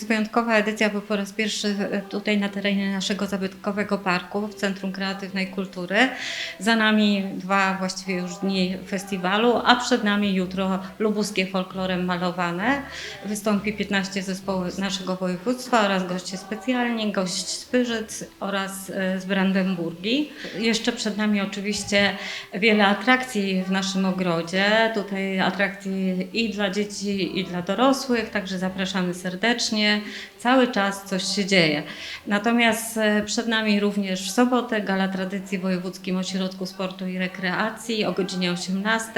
wyjątkowa edycja, bo po raz pierwszy e, tutaj na terenie naszego zabytkowego parku w Centrum Kreatywnej Kultury. Za nami dwa właściwie już dni festiwalu, a przed nami jutro lubuskie folklorem malowane. Wystąpi 15 zespołów naszego województwa oraz goście specjalni, gość z Pyrzyc oraz e, z Brandenburgii. Jeszcze przed nami oczywiście wiele atrakcji w naszym ogrodzie. Tutaj atrakcji i dla dzieci, i dla dorosłych, także zapraszamy serdecznie. Cały czas coś się dzieje. Natomiast e, przed nami również w sobotę gala tradycji w Wojewódzkim Ośrodku Sportu i Rekreacji o godzinie 18.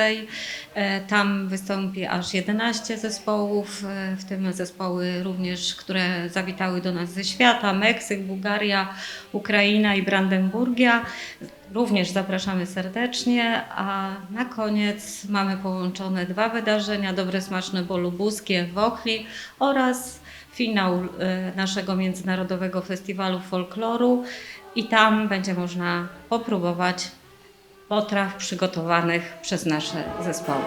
E, Tam wystąpi aż 11 zespołów, e, w tym zespoły również, które zawitały do nas ze świata, Meksyk, Bułgaria, Ukraina i Brandenburgia. Również zapraszamy serdecznie, a na koniec mamy połączone dwa wydarzenia, Dobre Smaczne bo lubuskie w Ochli oraz finał e, naszego Międzynarodowego Festiwalu Folkloru i tam będzie można popróbować potraw przygotowanych przez nasze zespoły.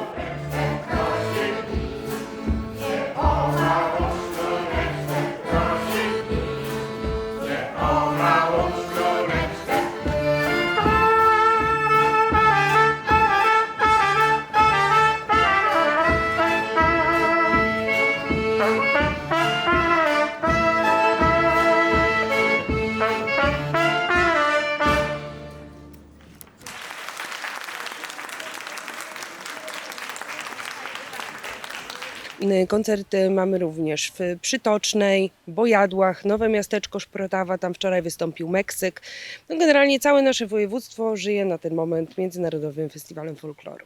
Koncerty mamy również w Przytocznej, Bojadłach, Nowe Miasteczko Szprotawa, tam wczoraj wystąpił Meksyk. No generalnie całe nasze województwo żyje na ten moment Międzynarodowym Festiwalem Folkloru.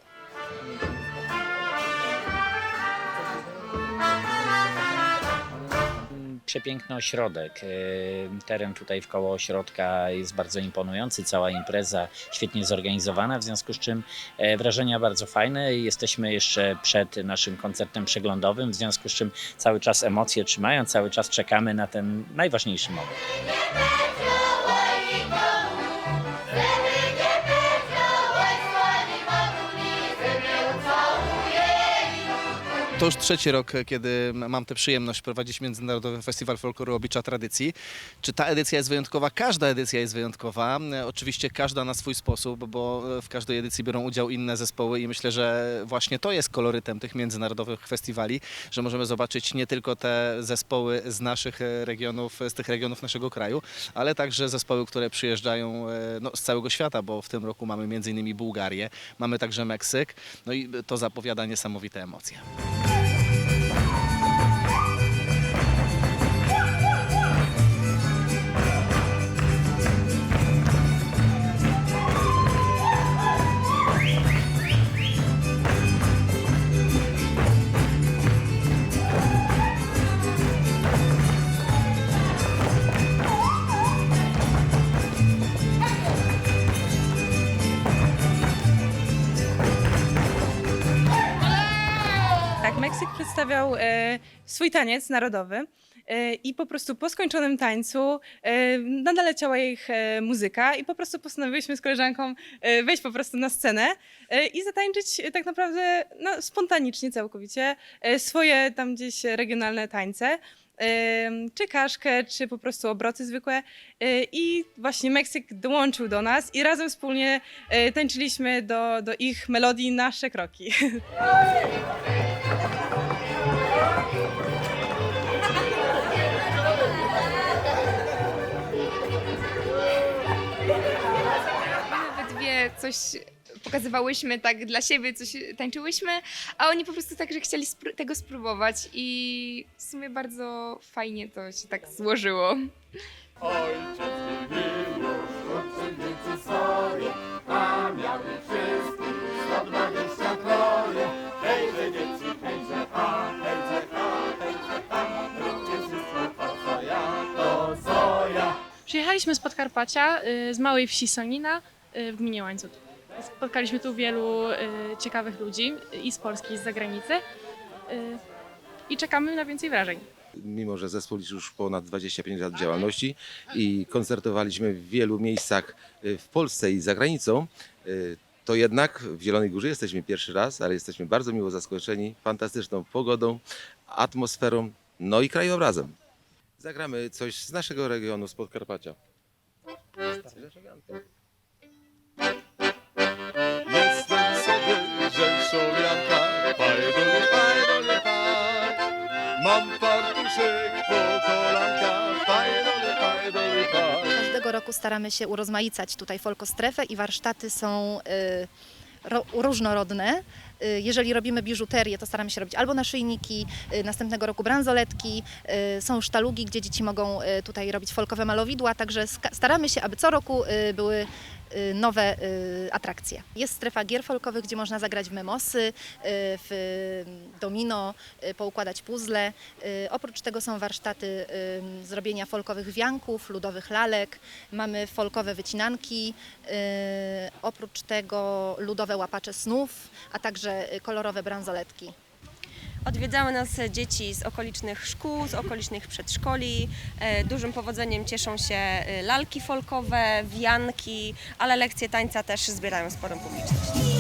Przepiękny ośrodek. E, Teren tutaj wkoło ośrodka jest bardzo imponujący, cała impreza świetnie zorganizowana, w związku z czym e, wrażenia bardzo fajne. Jesteśmy jeszcze przed naszym koncertem przeglądowym, w związku z czym cały czas emocje trzymają, cały czas czekamy na ten najważniejszy moment. To już trzeci rok, kiedy mam tę przyjemność prowadzić Międzynarodowy Festiwal Folkloru Oblicza Tradycji. Czy ta edycja jest wyjątkowa? Każda edycja jest wyjątkowa. Oczywiście każda na swój sposób, bo w każdej edycji biorą udział inne zespoły i myślę, że właśnie to jest kolorytem tych międzynarodowych festiwali, że możemy zobaczyć nie tylko te zespoły z naszych regionów, z tych regionów naszego kraju, ale także zespoły, które przyjeżdżają no, z całego świata, bo w tym roku mamy m.in. Bułgarię, mamy także Meksyk, no i to zapowiada niesamowite emocje. Meksyk przedstawiał e, swój taniec narodowy e, i po prostu po skończonym tańcu e, nadal leciała ich e, muzyka i po prostu postanowiłyśmy z koleżanką e, wejść po prostu na scenę e, i zatańczyć e, tak naprawdę no, spontanicznie całkowicie e, swoje tam gdzieś regionalne tańce. e, Czy kaszkę, czy po prostu obroty zwykłe. E, I właśnie Meksyk dołączył do nas i razem wspólnie e, tańczyliśmy do, do ich melodii nasze kroki. we dwie coś pokazywałyśmy tak dla siebie, coś tańczyłyśmy, a oni po prostu także chcieli spró- tego spróbować i w sumie bardzo fajnie to się tak złożyło. Ojciec uczennicy swoje, a miały wszystkich Przyjechaliśmy z Podkarpacia, y, z małej wsi Solnina y, w gminie Łańcut. Spotkaliśmy tu wielu y, ciekawych ludzi i z Polski, i z zagranicy i czekamy na więcej wrażeń. mimo że zespół liczy już ponad 25 lat działalności i koncertowaliśmy w wielu miejscach w Polsce i za granicą, to jednak w Zielonej Górze jesteśmy pierwszy raz, ale jesteśmy bardzo miło zaskoczeni fantastyczną pogodą, atmosferą, no i krajobrazem. Zagramy coś z naszego regionu, z Podkarpacia. Jestem sobie Rzeszowianka, pajdoli, pajdoli, paj. Mam fartuszek po kolanka, pajdoli, pajdoli, paj. Każdego roku staramy się urozmaicać tutaj folkostrefę i warsztaty są y, różnorodne. Y, Jeżeli robimy biżuterię, to staramy się robić albo naszyjniki, y, następnego roku bransoletki, y, są sztalugi, gdzie dzieci mogą tutaj robić folkowe malowidła, także staramy się, aby co roku były nowe y, atrakcje. Jest strefa gier folkowych, gdzie można zagrać w memosy, y, w y, domino, y, poukładać puzzle. Y, Oprócz tego są warsztaty y, zrobienia folkowych wianków, ludowych lalek, mamy folkowe wycinanki, y, oprócz tego ludowe łapacze snów, a także y, kolorowe bransoletki. Odwiedzały nas dzieci z okolicznych szkół, z okolicznych przedszkoli. E, Dużym powodzeniem cieszą się e, lalki folkowe, wianki, ale lekcje tańca też zbierają sporą publiczność.